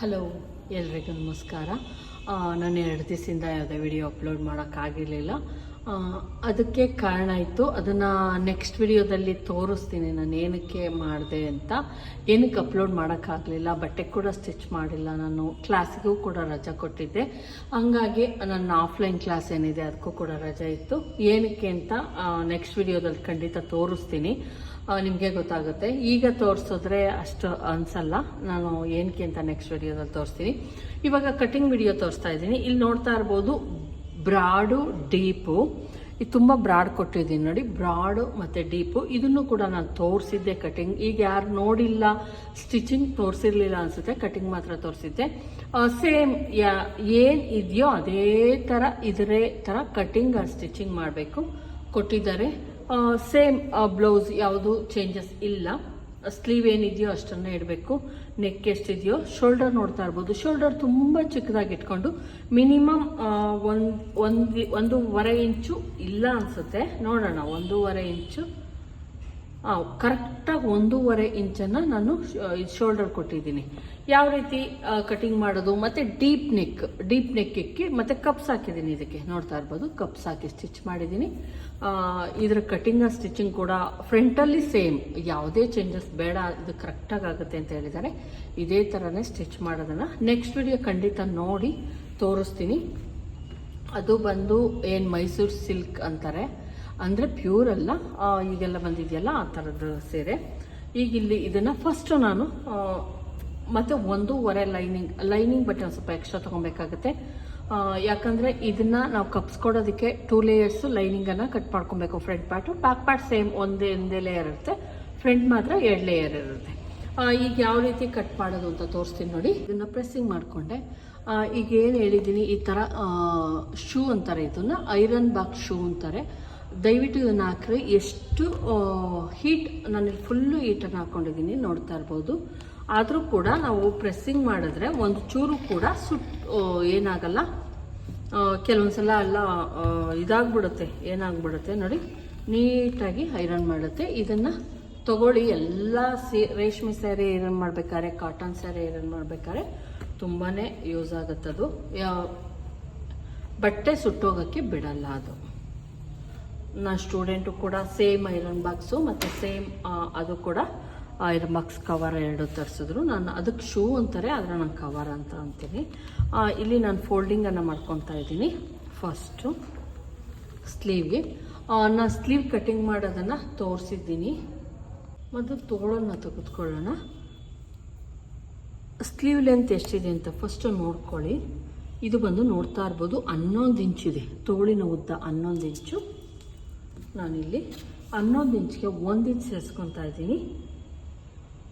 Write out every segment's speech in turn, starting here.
Hello, ಎಲ್ರಿಗೂ ನಮಸ್ಕಾರ. ನಾನು ಎರಡು ದಿವಸದಿಂದ ಯಾವುದೇ ವಿಡಿಯೋ ಅಪ್ಲೋಡ್ ಮಾಡೋಕ್ಕಾಗಿರಲಿಲ್ಲ. ಅದಕ್ಕೆ ಕಾರಣ ಇತ್ತು. ಅದನ್ನು ನೆಕ್ಸ್ಟ್ ವಿಡಿಯೋದಲ್ಲಿ ತೋರಿಸ್ತೀನಿ ನಾನು ಏನಕ್ಕೆ ಮಾಡಿದೆ ಅಂತ. ಏನಕ್ಕೆ ಅಪ್ಲೋಡ್ ಮಾಡೋಕ್ಕಾಗಲಿಲ್ಲ, ಬಟ್ಟೆ ಕೂಡ ಸ್ಟಿಚ್ ಮಾಡಿಲ್ಲ ನಾನು, ಕ್ಲಾಸಿಗೂ ಕೂಡ ರಜಾ ಕೊಟ್ಟಿದ್ದೆ. ಹಂಗಾಗಿ ನನ್ನ ಆಫ್ಲೈನ್ ಕ್ಲಾಸ್ ಏನಿದೆ, ಅದಕ್ಕೂ ಕೂಡ ರಜೆ ಇತ್ತು. ಏನಕ್ಕೆ ಅಂತ ನೆಕ್ಸ್ಟ್ ವಿಡಿಯೋದಲ್ಲಿ ಖಂಡಿತ ತೋರಿಸ್ತೀನಿ. ನಿಮಗೆ ಗೊತ್ತಾಗುತ್ತೆ. ಈಗ ತೋರಿಸಿದ್ರೆ ಅಷ್ಟು ಅನಿಸಲ್ಲ. ನಾನು ಏನಕ್ಕೆ ಅಂತ ನೆಕ್ಸ್ಟ್ ವಿಡಿಯೋದಲ್ಲಿ ತೋರಿಸ್ತೀನಿ. ಇವಾಗ ಕಟಿಂಗ್ ವಿಡಿಯೋ ತೋರಿಸ್ತಾ ಇದ್ದೀನಿ. ಇಲ್ಲಿ ನೋಡ್ತಾ ಇರ್ಬೋದು ಬ್ರಾಡು, ಡೀಪು. ಇದು ತುಂಬ ಬ್ರಾಡ್ ಕೊಟ್ಟಿದ್ದೀನಿ ನೋಡಿ. ಬ್ರಾಡು ಮತ್ತು ಡೀಪು. ಇದನ್ನು ಕೂಡ ನಾನು ತೋರಿಸಿದ್ದೆ ಕಟಿಂಗ್ ಈಗ ಯಾರು ನೋಡಿಲ್ಲ ಸ್ಟಿಚಿಂಗ್ ತೋರಿಸಿರ್ಲಿಲ್ಲ ಅನಿಸುತ್ತೆ. ಕಟಿಂಗ್ ಮಾತ್ರ ತೋರಿಸಿದ್ದೆ. ಸೇಮ್ ಯಾ, ಏನು ಇದೆಯೋ ಅದೇ ಥರ ಇದರೇ ಥರ ಕಟಿಂಗ್ ಸ್ಟಿಚಿಂಗ್ ಮಾಡಬೇಕು. ಕೊಟ್ಟಿದ್ದಾರೆ. ಸೇಮ್ ಬ್ಲೌಸ್ ಯಾವುದು ಚೇಂಜಸ್ ಇಲ್ಲ. ಸ್ಲೀವ್ ಏನಿದೆಯೋ ಅಷ್ಟನ್ನು ಇಡಬೇಕು. ನೆಕ್ ಎಷ್ಟಿದೆಯೋ ಶೋಲ್ಡರ್ ನೋಡ್ತಾ ಇರ್ಬೋದು. ಶೋಲ್ಡರ್ ತುಂಬ ಚಿಕ್ಕದಾಗಿ ಇಟ್ಕೊಂಡು ಮಿನಿಮಮ್ ಒಂದು ಒಂದು, ಒಂದೂವರೆ ಇಂಚು ಇಲ್ಲ ಅನಿಸುತ್ತೆ. ನೋಡೋಣ, ಒಂದೂವರೆ ಇಂಚು. ಕರೆಕ್ಟಾಗಿ ಒಂದೂವರೆ ಇಂಚನ್ನು ನಾನು ಶೋಲ್ಡರ್ ಕೊಟ್ಟಿದ್ದೀನಿ. ಯಾವ ರೀತಿ ಕಟಿಂಗ್ ಮಾಡೋದು, ಮತ್ತು ಡೀಪ್ ನೆಕ್ ಡೀಪ್ ನೆಕ್ ಇಕ್ಕಿ ಮತ್ತು ಕಪ್ಸ್ ಹಾಕಿದ್ದೀನಿ ಇದಕ್ಕೆ. ನೋಡ್ತಾ ಇರ್ಬೋದು ಕಪ್ಸ್ ಹಾಕಿ ಸ್ಟಿಚ್ ಮಾಡಿದ್ದೀನಿ. ಇದರ ಕಟಿಂಗ್ ಸ್ಟಿಚಿಂಗ್ ಕೂಡ ಫ್ರಂಟಲ್ಲಿ ಸೇಮ್ ಯಾವುದೇ ಚೇಂಜಸ್ ಬೇಡ, ಇದು ಕರೆಕ್ಟಾಗಿ ಆಗುತ್ತೆ ಅಂತ ಹೇಳಿದ್ದಾರೆ. ಇದೇ ಥರನೇ ಸ್ಟಿಚ್ ಮಾಡೋದನ್ನು ನೆಕ್ಸ್ಟ್ ವಿಡಿಯೋ ಖಂಡಿತ ನೋಡಿ ತೋರಿಸ್ತೀನಿ. ಅದು ಬಂದು ಏನು ಮೈಸೂರು ಸಿಲ್ಕ್ ಅಂತಾರೆ. ಅಂದರೆ ಪ್ಯೂರ್ ಅಲ್ಲ ಈಗೆಲ್ಲ ಬಂದಿದೆಯಲ್ಲ ಆ ಥರದ್ದು ಸೀರೆ. ಈಗ ಇಲ್ಲಿ ಇದನ್ನು ಫಸ್ಟು ನಾನು ಮತ್ತೆ ಒಂದೂವರೆ ಲೈನಿಂಗ್ ಲೈನಿಂಗ್ ಬಟ್ಟೆ ಒಂದು ಸ್ವಲ್ಪ ಎಕ್ಸ್ಟ್ರಾ ತೊಗೊಬೇಕಾಗುತ್ತೆ. ಯಾಕಂದರೆ ಇದನ್ನ ನಾವು ಕಪ್ಸ್ಕೊಡೋದಕ್ಕೆ ಟೂ ಲೇಯರ್ಸ್ ಲೈನಿಂಗನ್ನು ಕಟ್ ಮಾಡ್ಕೊಬೇಕು front part back part same ಒಂದೇ ಒಂದೇ ಲೇಯರ್ ಇರುತ್ತೆ. ಫ್ರಂಟ್ ಮಾತ್ರ ಎರಡು ಲೇಯರ್ ಇರುತ್ತೆ. ಈಗ ಯಾವ ರೀತಿ ಕಟ್ ಮಾಡೋದು ಅಂತ ತೋರಿಸ್ತೀನಿ ನೋಡಿ. ಇದನ್ನ ಪ್ರೆಸ್ಸಿಂಗ್ ಮಾಡಿಕೊಂಡೆ. ಈಗ ಏನು ಹೇಳಿದ್ದೀನಿ, ಈ ಥರ ಶೂ ಅಂತಾರೆ ಇದನ್ನ ಐರನ್ ಬಾಕ್ಸ್ ಶೂ ಅಂತಾರೆ. ದಯವಿಟ್ಟು ಇದನ್ನ ಹಾಕ್ರಿ. ಎಷ್ಟು ಹೀಟ್ ನಾನು ಫುಲ್ಲು ಹೀಟನ್ನು ಹಾಕ್ಕೊಂಡಿದ್ದೀನಿ ನೋಡ್ತಾ ಇರ್ಬೋದು. ಆದರೂ ಕೂಡ ನಾವು ಪ್ರೆಸ್ಸಿಂಗ್ ಮಾಡಿದ್ರೆ ಒಂದು ಚೂರು ಕೂಡ ಸುಟ್ ಏನಾಗಲ್ಲ. ಏನಾಗಲ್ಲ ಕೆಲವೊಂದ್ಸಲ ಎಲ್ಲ ಇದಾಗ್ಬಿಡುತ್ತೆ. ಏನಾಗ್ಬಿಡುತ್ತೆ ನೋಡಿ, ನೀಟಾಗಿ ಐರನ್ ಮಾಡುತ್ತೆ. ಇದನ್ನು ತಗೊಳ್ಳಿ. ಎಲ್ಲ ಸೀ, ರೇಷ್ಮೆ ಸ್ಯಾರಿ ಐರನ್ ಮಾಡಬೇಕಾದ್ರೆ ಕಾಟನ್ ಸ್ಯಾರಿ ಐರನ್ ಮಾಡಬೇಕಾದ್ರೆ ತುಂಬಾ ಯೂಸ್ ಆಗುತ್ತೆ ಅದು. ಬಟ್ಟೆ ಸುಟ್ಟೋಗೋಕ್ಕೆ ಬಿಡಲ್ಲ ಅದು. ನಾ ಸ್ಟೂಡೆಂಟು ಕೂಡ ಸೇಮ್ ಐರನ್ ಬಾಕ್ಸು ಮತ್ತು ಸೇಮ್ ಅದು ಕೂಡ ಐರನ್ ಮಕ್ಸ್ ಕವರ್ ಎರಡು ತರಿಸಿದ್ರು. ನಾನು ಅದಕ್ಕೆ ಶೂ ಅಂತಾರೆ, ಆದರೆ ನಾನು ಕವರ್ ಅಂತ ಅಂತೀನಿ. ಇಲ್ಲಿ ನಾನು ಫೋಲ್ಡಿಂಗನ್ನು ಮಾಡ್ಕೊತಾ ಇದ್ದೀನಿ ಫಸ್ಟು ಸ್ಲೀವ್ಗೆ ನಾನು ಸ್ಲೀವ್ ಕಟಿಂಗ್ ಮಾಡೋದನ್ನು ತೋರಿಸಿದ್ದೀನಿ. ಮೊದಲು ತೋಳನ್ನು ತೆಗೆದುಕೊಳ್ಳೋಣ. ಸ್ಲೀವ್ ಲೆಂತ್ ಎಷ್ಟಿದೆ ಅಂತ ಫಸ್ಟು ನೋಡ್ಕೊಳ್ಳಿ. ಇದು ಬಂದು ನೋಡ್ತಾ ಇರ್ಬೋದು, ಹನ್ನೊಂದು ಇಂಚಿದೆ ತೋಳಿನ ಉದ್ದ ಹನ್ನೊಂದು ಇಂಚು ನಾನಿಲ್ಲಿ ಹನ್ನೊಂದು ಇಂಚ್ಗೆ ಒಂದು ಇಂಚ್ ಸೇರಿಸ್ಕೊತಾ ಇದ್ದೀನಿ.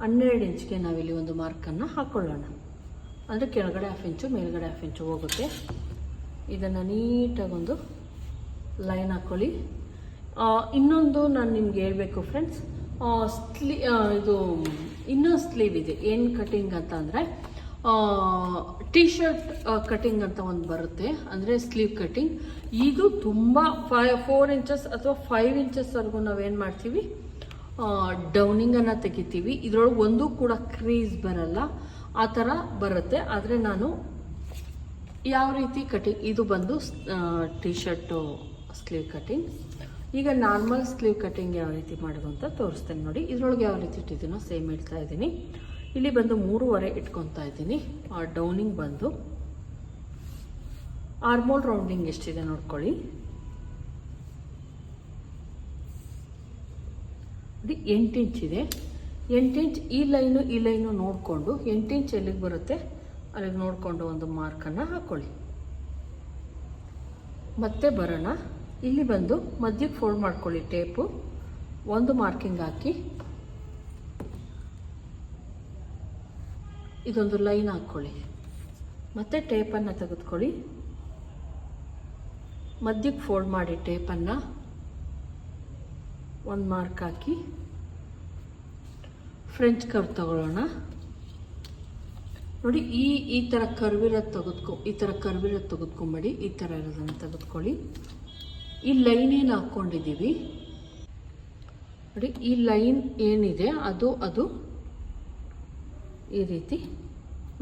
ಹನ್ನೆರಡು ಇಂಚ್ಗೆ ನಾವಿಲ್ಲಿ ಒಂದು ಮಾರ್ಕನ್ನು ಹಾಕ್ಕೊಳ್ಳೋಣ ಅಂದರೆ ಕೆಳಗಡೆ ಹಾಫ್ ಇಂಚು, ಮೇಲ್ಗಡೆ ಹಾಫ್ ಇಂಚು ಹೋಗುತ್ತೆ. ಇದನ್ನು ನೀಟಾಗೊಂದು ಲೈನ್ ಹಾಕ್ಕೊಳ್ಳಿ ಇನ್ನೊಂದು ನಾನು ನಿಮ್ಗೆ ಹೇಳಬೇಕು ಫ್ರೆಂಡ್ಸ್ ಸ್ಲೀ ಇದು ಇನ್ನೊಂದು ಸ್ಲೀವ್ ಇದೆ. ಏನು ಕಟಿಂಗ್ ಅಂತ ಅಂದರೆ ಟಿ ಶರ್ಟ್ ಕಟಿಂಗ್ ಅಂತ ಒಂದು ಬರುತ್ತೆ. ಅಂದರೆ ಸ್ಲೀವ್ ಕಟಿಂಗ್ ಇದು ತುಂಬ ಫೈ ಫೋರ್ ಇಂಚಸ್ ಅಥವಾ ಫೈವ್ ಇಂಚಸ್ವರೆಗೂ ನಾವೇನು ಮಾಡ್ತೀವಿ? ಡೌನಿಂಗನ್ನು ತೆಗಿತೀವಿ. ಇದರೊಳಗೆ ಒಂದು ಕೂಡ ಕ್ರೀಸ್ ಬರಲ್ಲ. ಆ ಥರ ಬರುತ್ತೆ. ಆದರೆ ನಾನು ಯಾವ ರೀತಿ ಕಟಿಂಗ್ ಇದು ಬಂದು ಟಿ ಶರ್ಟು ಸ್ಲೀವ್ ಕಟಿಂಗ್ ಈಗ ನಾರ್ಮಲ್ ಸ್ಲೀವ್ ಕಟಿಂಗ್ ಯಾವ ರೀತಿ ಮಾಡೋದು ಅಂತ ತೋರಿಸ್ತೇನೆ ನೋಡಿ. ಇದರೊಳಗೆ ಯಾವ ರೀತಿ ಇಟ್ಟಿದ್ದೀನೋ ಸೇಮ್ ಇಡ್ತಾ ಇದ್ದೀನಿ. ಇಲ್ಲಿ ಬಂದು ಮೂರುವರೆ ಇಟ್ಕೊತಾ ಇದ್ದೀನಿ. ಡೌನಿಂಗ್ ಬಂದು. ಆರ್ಮೋಲ್ ರೌಂಡಿಂಗ್ ಎಷ್ಟಿದೆ ನೋಡ್ಕೊಳ್ಳಿ. ನೋಡಿ ಎಂಟು ಇಂಚ್ ಇದೆ. ಎಂಟು ಇಂಚ್ ಈ ಲೈನು ಈ ಲೈನು ನೋಡಿಕೊಂಡು ಎಂಟು ಇಂಚ್ ಎಲ್ಲಿಗೆ ಬರುತ್ತೆ? ಅಲ್ಲಿಗೆ ನೋಡಿಕೊಂಡು ಒಂದು ಮಾರ್ಕನ್ನು ಹಾಕ್ಕೊಳ್ಳಿ ಮತ್ತೆ ಬರೋಣ. ಇಲ್ಲಿ ಬಂದು ಮಧ್ಯಕ್ಕೆ ಫೋಲ್ಡ್ ಮಾಡ್ಕೊಳ್ಳಿ ಟೇಪು ಒಂದು ಮಾರ್ಕಿಂಗ್ ಹಾಕಿ. ಇದೊಂದು ಲೈನ್ ಹಾಕ್ಕೊಳ್ಳಿ. ಮತ್ತೆ ಟೇಪನ್ನು ತೆಗೆದುಕೊಳ್ಳಿ. ಮಧ್ಯಕ್ಕೆ ಫೋಲ್ಡ್ ಮಾಡಿ ಟೇಪನ್ನು ಒಂದು ಮಾರ್ಕ್ ಹಾಕಿ. ಫ್ರೆಂಚ್ ಕರ್ವ್ ತಗೊಳ್ಳೋಣ. ನೋಡಿ, ಈ ಈ ಥರ ಕರ್ವಿರೋದು ತೆಗೆದುಕೊ, ಈ ಥರ ಕರ್ವಿರೋದು ತೆಗೆದುಕೊಂಬೇಡಿ, ಈ ಥರ ಇರೋದನ್ನು ತೆಗೆದುಕೊಳ್ಳಿ. ಈ ಲೈನ್ ಏನು ಹಾಕ್ಕೊಂಡಿದ್ದೀವಿ? ನೋಡಿ, ಈ ಲೈನ್ ಏನಿದೆ, ಅದು ಅದು ಈ ರೀತಿ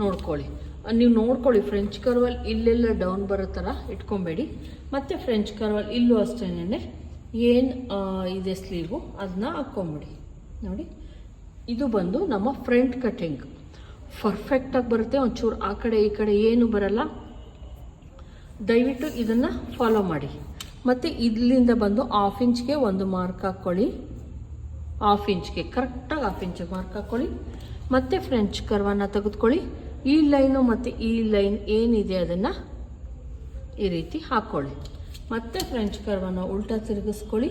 ನೋಡ್ಕೊಳ್ಳಿ. ನೀವು ನೋಡ್ಕೊಳ್ಳಿ ಫ್ರೆಂಚ್ ಕರ್ವಲ್ಲಿ ಇಲ್ಲೆಲ್ಲ ಡೌನ್ ಬರೋ ಥರ ಇಟ್ಕೊಬೇಡಿ. ಮತ್ತು ಫ್ರೆಂಚ್ ಕರ್ವಲ್ಲಿ ಇಲ್ಲೂ ಅಷ್ಟೇನೆ. ಏನು ಇದೆ ಸ್ಲೀವು ಅದನ್ನ ಹಾಕ್ಕೊಂಬಿಡಿ ನೋಡಿ, ಇದು ಬಂದು ನಮ್ಮ ಫ್ರಂಟ್ ಕಟ್ಟಿಂಗ್ ಪರ್ಫೆಕ್ಟಾಗಿ ಬರುತ್ತೆ, ಒಂಚೂರು ಆ ಕಡೆ, ಈ ಕಡೆ ಏನು ಬರಲ್ಲ. ದಯವಿಟ್ಟು ಇದನ್ನು ಫಾಲೋ ಮಾಡಿ. ಮತ್ತು ಇಲ್ಲಿಂದ ಬಂದು ಹಾಫ್ ಇಂಚ್ಗೆ ಒಂದು ಮಾರ್ಕ್ ಹಾಕ್ಕೊಳ್ಳಿ ಹಾಫ್ ಇಂಚ್ಗೆ ಕರೆಕ್ಟಾಗಿ ಹಾಫ್ ಇಂಚಿಗೆ ಮಾರ್ಕ್ ಹಾಕ್ಕೊಳ್ಳಿ ಮತ್ತು ಫ್ರೆಂಚ್ ಕರ್ವನ್ನ ತೆಗೆದುಕೊಳ್ಳಿ. ಈ ಲೈನು ಮತ್ತು ಈ ಲೈನ್ ಏನಿದೆ ಅದನ್ನು ಈ ರೀತಿ ಹಾಕ್ಕೊಳ್ಳಿ ಮತ್ತು ಫ್ರೆಂಚ್ ಕರ್ವನ್ನು ಉಲ್ಟಾ ತಿರುಗಿಸ್ಕೊಳ್ಳಿ.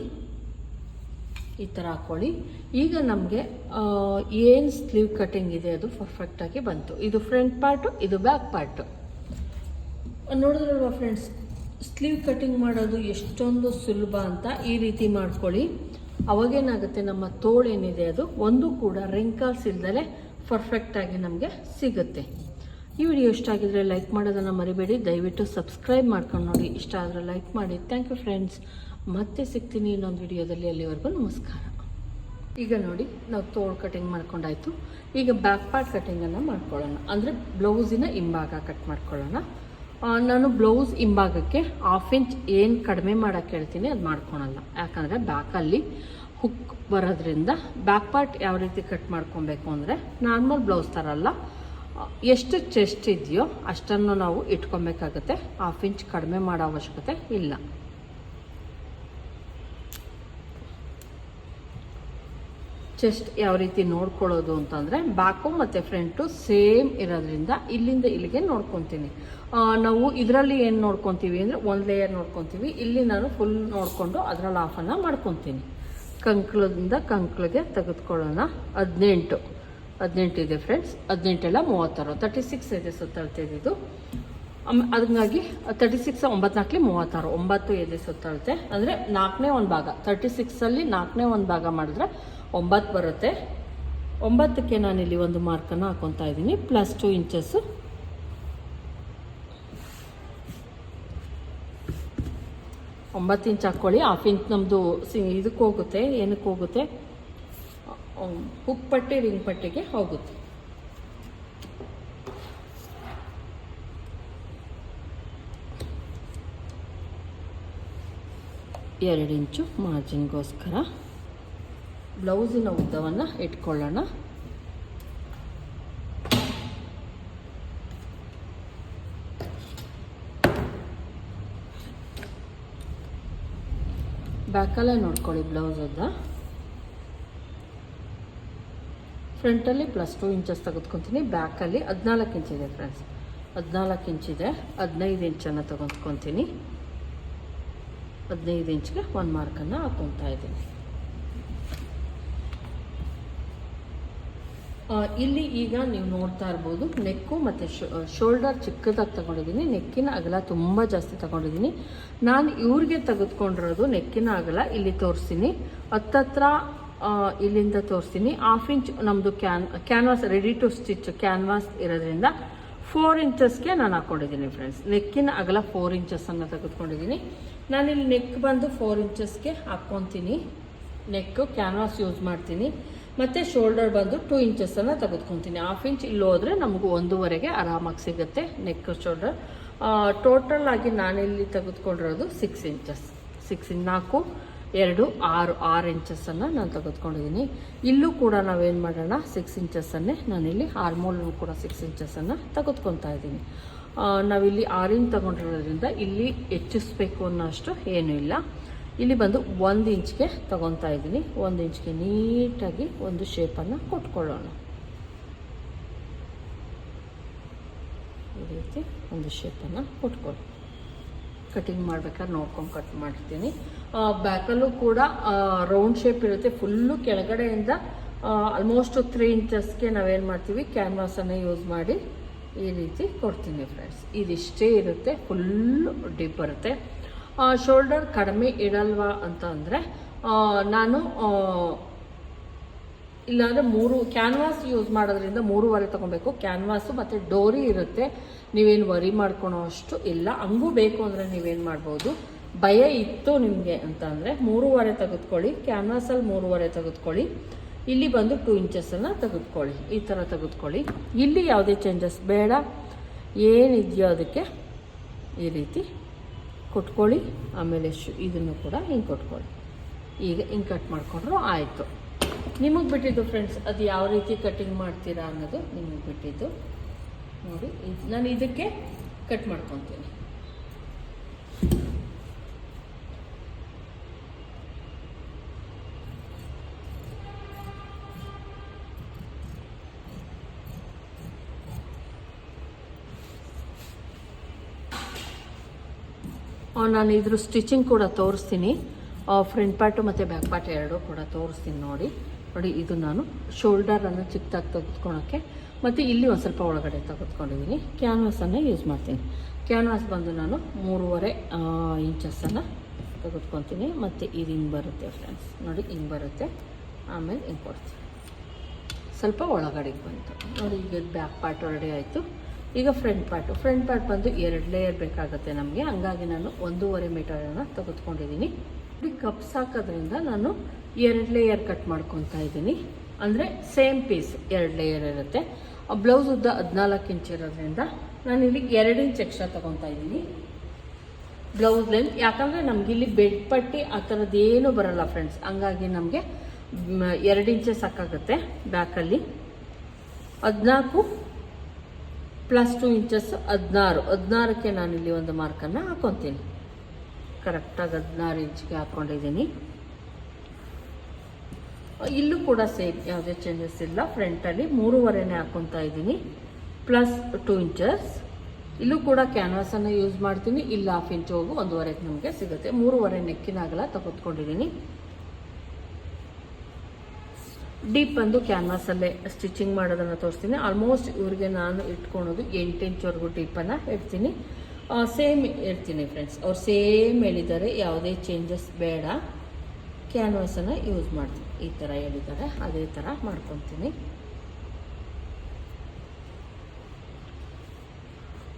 ಈ ಥರ ಹಾಕ್ಕೊಳ್ಳಿ ಈಗ ನಮಗೆ ಏನು ಸ್ಲೀವ್ ಕಟ್ಟಿಂಗ್ ಇದೆ ಅದು ಪರ್ಫೆಕ್ಟಾಗಿ ಬಂತು. ಇದು ಫ್ರಂಟ್ ಪಾರ್ಟು ಇದು ಬ್ಯಾಕ್ ಪಾರ್ಟು ನೋಡಿದ್ರಲ್ವಾ ಫ್ರೆಂಡ್ಸ್ ಸ್ಲೀವ್ ಕಟ್ಟಿಂಗ್ ಮಾಡೋದು ಎಷ್ಟೊಂದು ಸುಲಭ ಅಂತ ಈ ರೀತಿ ಮಾಡ್ಕೊಳ್ಳಿ. ಅವಾಗೇನಾಗುತ್ತೆ ನಮ್ಮ ತೋಳೇನಿದೆ ಅದು, ಒಂದು ಕೂಡ ರಿಂಕಲ್ಸ್ ಇಲ್ದಲೆ ಪರ್ಫೆಕ್ಟಾಗಿ ನಮಗೆ ಸಿಗುತ್ತೆ. ಈ ವಿಡಿಯೋ ಇಷ್ಟ ಆಗಿದ್ರೆ ಲೈಕ್ ಮಾಡೋದನ್ನು ಮರಿಬೇಡಿ. ದಯವಿಟ್ಟು ಸಬ್ಸ್ಕ್ರೈಬ್ ಮಾಡ್ಕೊಂಡು ನೋಡಿ. ಇಷ್ಟ ಆದರೆ ಲೈಕ್ ಮಾಡಿ. ಥ್ಯಾಂಕ್ ಯು ಫ್ರೆಂಡ್ಸ್ ಮತ್ತೆ ಸಿಗ್ತೀನಿ ಇನ್ನೊಂದು ವಿಡಿಯೋದಲ್ಲಿ. ಅಲ್ಲಿವರೆಗೂ ನಮಸ್ಕಾರ. ಈಗ ನೋಡಿ, ನಾವು ತೋಳು ಕಟಿಂಗ್ ಮಾಡ್ಕೊಂಡಾಯ್ತು. ಈಗ ಬ್ಯಾಕ್ ಪಾರ್ಟ್ ಕಟಿಂಗನ್ನು ಮಾಡ್ಕೊಳ್ಳೋಣ. ಅಂದರೆ ಬ್ಲೌಸಿನ ಹಿಂಭಾಗ ಕಟ್ ಮಾಡ್ಕೊಳ್ಳೋಣ. ನಾನು ಬ್ಲೌಸ್ ಹಿಂಭಾಗಕ್ಕೆ ಹಾಫ್ ಇಂಚ್ ಏನು ಕಡಿಮೆ ಮಾಡೋಕ್ಕೆ ಹೇಳ್ತೀನಿ ಅದು ಮಾಡ್ಕೊಳಲ್ಲ. ಯಾಕಂದರೆ ಬ್ಯಾಕಲ್ಲಿ ಹುಕ್ ಬರೋದ್ರಿಂದ ಬ್ಯಾಕ್ ಪಾರ್ಟ್ ಯಾವ ರೀತಿ ಕಟ್ ಮಾಡ್ಕೊಬೇಕು ಅಂದರೆ ನಾರ್ಮಲ್ ಬ್ಲೌಸ್ ಥರ ಅಲ್ಲ. ಎಷ್ಟು ಚೆಸ್ಟ್ ಇದೆಯೋ ಅಷ್ಟನ್ನು ನಾವು ಇಟ್ಕೊಬೇಕಾಗತ್ತೆ. ಹಾಫ್ ಇಂಚ್ ಕಡಿಮೆ ಮಾಡೋ ಅವಶ್ಯಕತೆ ಇಲ್ಲ. ಚೆಸ್ಟ್ ಯಾವ ರೀತಿ ನೋಡ್ಕೊಳ್ಳೋದು ಅಂತಂದರೆ ಬ್ಯಾಕು ಮತ್ತು ಫ್ರಂಟು ಸೇಮ್ ಇರೋದ್ರಿಂದ ಇಲ್ಲಿಂದ ಇಲ್ಲಿಗೆ ನೋಡ್ಕೊತೀನಿ. ನಾವು ಇದರಲ್ಲಿ ಏನು ನೋಡ್ಕೊತೀವಿ ಅಂದರೆ ಒಂದು ಲೇಯರ್ ನೋಡ್ಕೊತೀವಿ. ಇಲ್ಲಿ ನಾನು ಫುಲ್ ನೋಡಿಕೊಂಡು ಅದರಲ್ಲಿ ಆಫನ್ನು ಮಾಡ್ಕೊತೀನಿ. ಕಂಕ್ಳದಿಂದ ಕಂಕ್ಳಿಗೆ ತೆಗೆದುಕೊಳ್ಳೋಣ. ಹದಿನೆಂಟು. ಹದಿನೆಂಟು ಇದೆ ಫ್ರೆಂಡ್ಸ್ ಹದಿನೆಂಟೆಲ್ಲ ಮೂವತ್ತಾರು. ತರ್ಟಿ ಸಿಕ್ಸ್ ಇದೆ. ಸುತ್ತಳ್ತಿದ್ದು ಹಂಗಾಗಿ ತರ್ಟಿ ಸಿಕ್ಸ್ ಒಂಬತ್ನಾಲ್ಕಲಿ ಮೂವತ್ತಾರು. ಒಂಬತ್ತು ಎದೆ ಸುತ್ತಳುತ್ತೆ ಅಂದರೆ ನಾಲ್ಕನೇ ಒಂದು ಭಾಗ. ತರ್ಟಿ ಸಿಕ್ಸಲ್ಲಿ ನಾಲ್ಕನೇ ಒಂದು ಭಾಗ ಮಾಡಿದ್ರೆ ಒಂಬತ್ತು ಬರುತ್ತೆ. ಒಂಬತ್ತಕ್ಕೆ ಇಲ್ಲಿ ಒಂದು ಮಾರ್ಕನ್ನು ಹಾಕೊತಾ ಇದ್ದೀನಿ. ಪ್ಲಸ್ ಟು ಇಂಚಸ್ಸು ಒಂಬತ್ತು ಇಂಚ್ ಹಾಕ್ಕೊಳ್ಳಿ ಹಾಫ್ ಇಂಚ್ ನಮ್ಮದು ಸಿ, ಇದಕ್ಕೆ ಹೋಗುತ್ತೆ. ಏನಕ್ಕೆ ಹೋಗುತ್ತೆ? ಹುಕ್ ಪಟ್ಟಿ ರಿಂಗ್ ಪಟ್ಟಿಗೆ ಹೋಗುತ್ತೆ. ಎರಡು ಇಂಚು ಮಾರ್ಜಿನ್ಗೋಸ್ಕರ ಬ್ಲೌಸಿನ ಉದ್ದವನ್ನು ಇಟ್ಕೊಳ್ಳೋಣ. ಬ್ಯಾಕಲ್ಲೇ ನೋಡ್ಕೊಳ್ಳಿ ಬ್ಲೌಸ್ ಉದ್ದ. ಫ್ರಂಟಲ್ಲಿ ಪ್ಲಸ್ ಟು ಇಂಚಸ್ ತೆಗೆದುಕೊತೀನಿ, ಬ್ಯಾಕಲ್ಲಿ ಹದಿನಾಲ್ಕು ಇಂಚ್ ಇದೆ ಫ್ರೆಂಡ್ಸ್ ಹದಿನಾಲ್ಕು ಇಂಚಿದೆ ಹದಿನೈದು ಇಂಚನ್ನು ತೊಗೊಂಡ್ಕೊತೀನಿ ಹದಿನೈದು ಇಂಚ್ಗೆ ಒಂದು ಮಾರ್ಕನ್ನು ಹಾಕೊತಾ ಇದ್ದೀನಿ. ಇಲ್ಲಿ ಈಗ ನೀವು ನೋಡ್ತಾ ಇರ್ಬೋದು, ನೆಕ್ಕು ಮತ್ತು ಶೋಲ್ಡರ್ ಚಿಕ್ಕದಾಗಿ ತಗೊಂಡಿದ್ದೀನಿ, ನೆಕ್ಕಿನ ಅಗಲ ತುಂಬ ಜಾಸ್ತಿ ತಗೊಂಡಿದ್ದೀನಿ. ನಾನು ಇವ್ರಿಗೆ ತೆಗೆದುಕೊಂಡಿರೋದು ನೆಕ್ಕಿನ ಅಗಲ ಇಲ್ಲಿ ತೋರಿಸ್ತೀನಿ. ಹತ್ತತ್ರ ಇಲ್ಲಿಂದ ತೋರಿಸ್ತೀನಿ. ಹಾಫ್ ಇಂಚ್ ನಮ್ಮದು can canvas ready to stitch canvas ಇರೋದ್ರಿಂದ ಫೋರ್ ಇಂಚಸ್ಗೆ ನಾನು ಹಾಕ್ಕೊಂಡಿದ್ದೀನಿ ಫ್ರೆಂಡ್ಸ್ ನೆಕ್ಕಿನ ಅಗಲ ಫೋರ್ ಇಂಚಸ್ಸನ್ನು ತೆಗೆದುಕೊಂಡಿದ್ದೀನಿ. ನಾನಿಲ್ಲಿ ನೆಕ್ ಬಂದು ಫೋರ್ ಇಂಚಸ್ಗೆ ಹಾಕ್ಕೊತೀನಿ. ನೆಕ್ಕು ಕ್ಯಾನ್ವಾಸ್ ಯೂಸ್ ಮಾಡ್ತೀನಿ. ಮತ್ತು ಶೋಲ್ಡರ್ ಬಂದು ಟೂ ಇಂಚಸ್ಸನ್ನು ತೆಗೆದುಕೊತೀನಿ. ಹಾಫ್ ಇಂಚ್ ಇಲ್ಲಿ ಹೋದರೆ ನಮಗೂ ಒಂದೂವರೆಗೆ ಆರಾಮಾಗಿ ಸಿಗುತ್ತೆ ನೆಕ್ ಶೋಲ್ಡರ್ ಟೋಟಲ್ ಆಗಿ ನಾನಿಲ್ಲಿ ತೆಗೆದುಕೊಂಡಿರೋದು ಸಿಕ್ಸ್ ಇಂಚಸ್ ಸಿಕ್ಸ್ ಇನ್ ನಾಲ್ಕು. ಎರಡು ಆರು ಆರು ಇಂಚಸ್ಸನ್ನು ನಾನು ತೆಗೆದುಕೊಂಡಿದ್ದೀನಿ ಇಲ್ಲೂ ಕೂಡ ನಾವೇನು ಮಾಡೋಣ ಸಿಕ್ಸ್ ಇಂಚಸ್ಸನ್ನೇ ನಾನಿಲ್ಲಿ ಹಾರ್ಮೋಲ್ ಕೂಡ ಸಿಕ್ಸ್ ಇಂಚಸ್ಸನ್ನು ತೆಗೆದುಕೊತಾ ಇದ್ದೀನಿ. ನಾವಿಲ್ಲಿ ಆರು ಇಂಚ್ ತಗೊಂಡಿರೋದ್ರಿಂದ ಇಲ್ಲಿ ಹೆಚ್ಚಿಸ್ಬೇಕು ಅನ್ನೋ ಅಷ್ಟು ಏನೂ ಇಲ್ಲ. ಇಲ್ಲಿ ಬಂದು ಒಂದು ಇಂಚ್ಗೆ ತಗೊತಾ ಇದ್ದೀನಿ. ಒಂದು ಇಂಚ್ಗೆ ನೀಟಾಗಿ ಒಂದು ಶೇಪನ್ನು ಕೊಟ್ಕೊಳ್ಳೋಣ. ಈ ರೀತಿ ಒಂದು ಶೇಪನ್ನು ಕೊಟ್ಕೊಳ್ಳಿ ಕಟಿಂಗ್ ಮಾಡ್ಬೇಕಾದ್ರೆ ನೋಡ್ಕೊಂಡು ಕಟ್ ಮಾಡ್ತೀನಿ. ಬ್ಯಾಕಲ್ಲೂ ಕೂಡ ರೌಂಡ್ ಶೇಪ್ ಇರುತ್ತೆ. ಫುಲ್ಲು ಕೆಳಗಡೆಯಿಂದ ಆಲ್ಮೋಸ್ಟ್ ತ್ರೀ ಇಂಚಸ್ಗೆ ನಾವೇನು ಮಾಡ್ತೀವಿ ಕ್ಯಾನ್ವಾಸನ್ನು ಯೂಸ್ ಮಾಡಿ ಈ ರೀತಿ ಕೊಡ್ತೀನಿ ಫ್ರೆಂಡ್ಸ್ ಇದಿಷ್ಟೇ ಇರುತ್ತೆ. ಫುಲ್ಲು ಡೀಪ್ ಬರುತ್ತೆ. ಶೋಲ್ಡರ್ ಕಡಿಮೆ ಇಡಲ್ವಾ ಅಂತ ಅಂದರೆ ನಾನು ಇಲ್ಲಾಂದರೆ ಮೂರು ಕ್ಯಾನ್ವಾಸ್ ಯೂಸ್ ಮಾಡೋದ್ರಿಂದ ಮೂರುವರೆ ತೊಗೊಬೇಕು. ಕ್ಯಾನ್ವಾಸು ಮತ್ತು ಡೋರಿ ಇರುತ್ತೆ. ನೀವೇನು ವರಿ ಮಾಡ್ಕೊಳೋ ಅಷ್ಟು ಇಲ್ಲ. ಹಂಗೂ ಬೇಕು ಅಂದರೆ ನೀವೇನು ಮಾಡ್ಬೋದು. ಭಯ ಇತ್ತು ನಿಮಗೆ ಅಂತ ಅಂದರೆ ಮೂರುವರೆ ತೆಗೆದುಕೊಳ್ಳಿ ಕ್ಯಾನ್ವಾಸಲ್ಲಿ ಮೂರುವರೆ ತೆಗೆದುಕೊಳ್ಳಿ, ಇಲ್ಲಿ ಬಂದು ಟೂ ಇಂಚಸನ್ನು ತೆಗೆದುಕೊಳ್ಳಿ, ಈ ಥರ ತೆಗೆದುಕೊಳ್ಳಿ. ಇಲ್ಲಿ ಯಾವುದೇ ಚೇಂಜಸ್ ಬೇಡ, ಏನಿದೆಯೋ ಅದಕ್ಕೆ ಈ ರೀತಿ ಕೊಟ್ಕೊಳ್ಳಿ, ಆಮೇಲೆ ಶು ಇದನ್ನು ಕೂಡ ಹಿಂಗೆ ಕೊಟ್ಕೊಳ್ಳಿ. ಈಗ ಹಿಂಗೆ ಕಟ್ ಮಾಡಿಕೊಂಡ್ರು ಆಯಿತು. ನಿಮಗೆ ಬಿಟ್ಟಿದ್ದು ಫ್ರೆಂಡ್ಸ್ ಅದು ಯಾವ ರೀತಿ ಕಟ್ಟಿಂಗ್ ಮಾಡ್ತೀರಾ ಅನ್ನೋದು ನಿಮಗೆ ಬಿಟ್ಟಿದ್ದು. ನೋಡಿ ನಾನು ಇದಕ್ಕೆ ಕಟ್ ಮಾಡ್ಕೊತೀನಿ. ನಾನು ಇದ್ರ ಸ್ಟಿಚಿಂಗ್ ಕೂಡ ತೋರಿಸ್ತೀನಿ. ಫ್ರಂಟ್ ಪಾರ್ಟು ಮತ್ತು ಬ್ಯಾಕ್ ಪಾರ್ಟ್ ಎರಡು ಕೂಡ ತೋರಿಸ್ತೀನಿ ನೋಡಿ. ನೋಡಿ, ಇದು ನಾನು ಶೋಲ್ಡರನ್ನು ಚಿಕ್ಕದಾಗಿ ತೆಗೆದುಕೊಳ್ಳೋಕ್ಕೆ ಮತ್ತು ಇಲ್ಲಿ ಒಂದು ಸ್ವಲ್ಪ ಒಳಗಡೆ ತೆಗೆದುಕೊಂಡಿದ್ದೀನಿ ಕ್ಯಾನ್ವಾಸನ್ನು ಯೂಸ್ ಮಾಡ್ತೀನಿ. ಕ್ಯಾನ್ವಾಸ್ ಬಂದು ನಾನು ಮೂರುವರೆ ಇಂಚಸ್ಸನ್ನು ತೆಗೆದುಕೊತೀನಿ. ಮತ್ತು ಇದು ಹಿಂಗೆ ಬರುತ್ತೆ ಫ್ರೆಂಡ್ಸ್ ನೋಡಿ, ಹಿಂಗೆ ಬರುತ್ತೆ. ಆಮೇಲೆ ಹಿಂಗೆ ಕೊಡ್ತೀನಿ. ಸ್ವಲ್ಪ ಒಳಗಡೆಗೆ ಬಂತು. ನೋಡಿ, ಈಗ ಬ್ಯಾಕ್ ಪಾರ್ಟ್ ರೆಡಿ ಆಯಿತು. ಈಗ ಫ್ರಂಟ್ ಪಾರ್ಟು ಫ್ರಂಟ್ ಪಾರ್ಟ್ ಬಂದು ಎರಡು ಲೇಯರ್ ಬೇಕಾಗುತ್ತೆ ನಮಗೆ. ಹಂಗಾಗಿ ನಾನು ಒಂದೂವರೆ ಮೀಟರನ್ನು ತೆಗೆದುಕೊಂಡಿದ್ದೀನಿ ಕಪ್ಸ್ ಹಾಕೋದ್ರಿಂದ ನಾನು ಎರಡು ಲೇಯರ್ ಕಟ್ ಮಾಡ್ಕೊತಾ ಇದ್ದೀನಿ ಅಂದರೆ ಸೇಮ್ ಪೀಸ್ ಎರಡು ಲೇಯರ್ ಇರುತ್ತೆ. ಬ್ಲೌಸ್ ಉದ್ದ ಹದಿನಾಲ್ಕು ಇಂಚ್ ಇರೋದ್ರಿಂದ ನಾನು ಇಲ್ಲಿ ಎರಡು ಇಂಚ್ ಎಕ್ಸ್ಟ್ರಾ ತೊಗೊತಾ ಇದ್ದೀನಿ ಬ್ಲೌಸ್ ಲೆಂತ್ ಯಾಕಂದರೆ ನಮ್ಗೆ ಇಲ್ಲಿ ಬೆಡ್ ಪಟ್ಟಿ ಆ ಥರದ್ದು ಏನೂ ಬರಲ್ಲ ಫ್ರೆಂಡ್ಸ್ ಹಂಗಾಗಿ ನಮಗೆ ಎರಡು ಇಂಚೆ ಸಾಕಾಗುತ್ತೆ ಬ್ಯಾಕಲ್ಲಿ ಹದಿನಾಲ್ಕು ಪ್ಲಸ್ ಟು ಇಂಚಸ್ ಹದಿನಾರು. ಹದಿನಾರಕ್ಕೆ ಇಲ್ಲಿ ಒಂದು ಮಾರ್ಕನ್ನು ಹಾಕೊತೀನಿ. ಕರೆಕ್ಟಾಗಿ ಹದಿನಾರು ಇಂಚ್ಗೆ ಹಾಕ್ಕೊಂಡಿದ್ದೀನಿ ಇಲ್ಲೂ ಕೂಡ ಸೇಮ್ ಯಾವುದೇ ಚೇಂಜಸ್ ಇಲ್ಲ. ಫ್ರಂಟಲ್ಲಿ ಮೂರುವರೆನೇ ಹಾಕ್ಕೊತಾ ಇದ್ದೀನಿ. ಪ್ಲಸ್ ಟೂ ಇಂಚಸ್ ಇಲ್ಲೂ ಕೂಡ ಕ್ಯಾನ್ವಾಸನ್ನು ಯೂಸ್ ಮಾಡ್ತೀನಿ. ಇಲ್ಲ ಹಾಫ್ ಇಂಚ್ ಹೋಗು, ಒಂದೂವರೆಗೆ ನಮಗೆ ಸಿಗುತ್ತೆ. ಮೂರುವರೆ ನೆಕ್ಕಿನಾಗಲ್ಲ ತೆಗೆದುಕೊಂಡಿದ್ದೀನಿ. ಡೀಪ್ ಬಂದು ಕ್ಯಾನ್ವಾಸಲ್ಲೇ ಸ್ಟಿಚಿಂಗ್ ಮಾಡೋದನ್ನು ತೋರಿಸ್ತೀನಿ. ಆಲ್ಮೋಸ್ಟ್ ಇವ್ರಿಗೆ ನಾನು ಇಟ್ಕೊಳೋದು ಎಂಟು ಇಂಚ್ವರೆಗೂ ಡೀಪನ್ನು ಇಡ್ತೀನಿ. ಸೇಮ್ ಇಡ್ತೀನಿ ಫ್ರೆಂಡ್ಸ್ ಅವ್ರು ಸೇಮ್ ಹೇಳಿದ್ದಾರೆ. ಯಾವುದೇ ಚೇಂಜಸ್ ಬೇಡ. ಕ್ಯಾನ್ವಾಸನ್ನು ಯೂಸ್ ಮಾಡ್ತೀನಿ. ಈ ಥರ ಹೇಳಿದ್ದಾರೆ. ಅದೇ ಥರ ಮಾಡ್ಕೊತೀನಿ.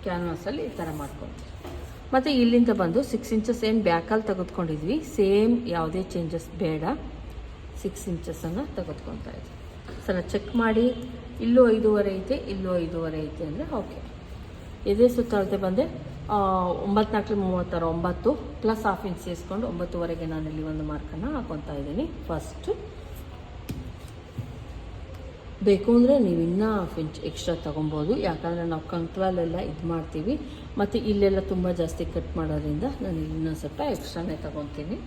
ಕ್ಯಾನ್ವಾಸಲ್ಲಿ ಈ ಥರ ಮಾಡ್ಕೊತೀನಿ. ಮತ್ತು ಇಲ್ಲಿಂದ ಬಂದು ಸಿಕ್ಸ್ ಇಂಚಸ್ ಏನು ಬ್ಯಾಕಲ್ಲಿ ತೆಗೆದುಕೊಂಡಿದ್ವಿ. ಸೇಮ್ ಯಾವುದೇ ಚೇಂಜಸ್ ಬೇಡ. ಸಿಕ್ಸ್ ಇಂಚಸನ್ನು ತೆಗೆದುಕೊತಾ ಇದೆ ಸಲ ಚೆಕ್ ಮಾಡಿ, ಇಲ್ಲೂ ಐದೂವರೆ ಐತೆ, ಇಲ್ಲೂ ಐದೂವರೆ ಐತೆ ಅಂದರೆ ಓಕೆ ಇದೇ ಸುತ್ತ ಬಂದೆ ಒಂಬತ್ತು ನಾಲ್ಕು ಮೂವತ್ತಾರು ಒಂಬತ್ತು ಪ್ಲಸ್ ಹಾಫ್ ಇಂಚ್ ಸೇರಿಸ್ಕೊಂಡು ಒಂಬತ್ತುವರೆಗೆ ಇಲ್ಲಿ ಒಂದು ಮಾರ್ಕನ್ನು ಹಾಕೊತಾ ಇದ್ದೀನಿ. ಫಸ್ಟು ಬೇಕು ಅಂದರೆ ನೀವು ಇನ್ನೂ ಹಾಫ್ ಇಂಚ್ ಎಕ್ಸ್ಟ್ರಾ ತೊಗೊಬೋದು. ಯಾಕಂದರೆ ನಾವು ಕಂಕ್ಲಲ್ಲೆಲ್ಲ ಇದು ಮಾಡ್ತೀವಿ. ಮತ್ತು ಇಲ್ಲೆಲ್ಲ ತುಂಬ ಜಾಸ್ತಿ ಕಟ್ ಮಾಡೋದ್ರಿಂದ ನಾನು ಇನ್ನೊಂದು ಸ್ವಲ್ಪ ಎಕ್ಸ್ಟ್ರಾನೇ ತೊಗೊತೀನಿ.